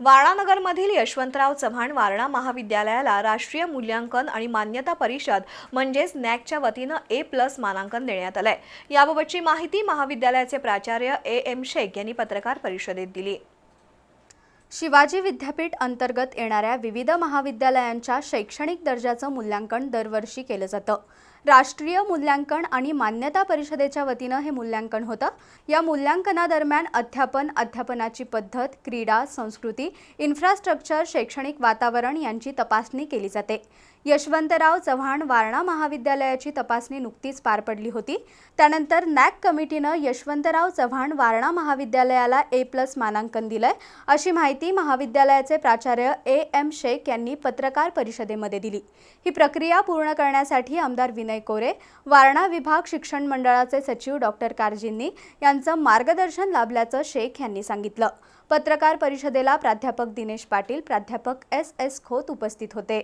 वारणानगरमधील यशवंतराव चव्हाण वारणा महाविद्यालयाला राष्ट्रीय मूल्यांकन आणि मान्यता परिषद म्हणजेच नॅकच्या वतीनं ए प्लस मानांकन देण्यात आलंय. याबाबतची माहिती महाविद्यालयाचे प्राचार्य ए एम शेख यांनी पत्रकार परिषदेत दिली. शिवाजी विद्यापीठ अंतर्गत येणाऱ्या विविध महाविद्यालयांच्या शैक्षणिक दर्जाचं मूल्यांकन दरवर्षी केलं जातं. राष्ट्रीय मूल्यांकन आणि मान्यता परिषदेच्या वतीनं हे मूल्यांकन होतं. या मूल्यांकनादरम्यान अध्यापन अध्यापनाची पद्धत क्रीडा संस्कृती इन्फ्रास्ट्रक्चर शैक्षणिक वातावरण यांची तपासणी केली जाते. यशवंतराव चव्हाण वारणा महाविद्यालयाची तपासणी नुकतीच पार पडली होती. त्यानंतर नॅक कमिटीनं यशवंतराव चव्हाण वारणा महाविद्यालयाला ए प्लस मानांकन दिलंय. अशी माहिती महाविद्यालयाचे प्राचार्य ए एम शेख यांनी पत्रकार परिषदेमध्ये दिली. ही प्रक्रिया पूर्ण करण्यासाठी आमदार विनय कोरे वारणा विभाग शिक्षण मंडळाचे सचिव डॉक्टर कारजींनी यांचं मार्गदर्शन लाभल्याचं शेख यांनी सांगितलं. पत्रकार परिषदेला प्राध्यापक दिनेश पाटील प्राध्यापक एस एस खोत उपस्थित होते.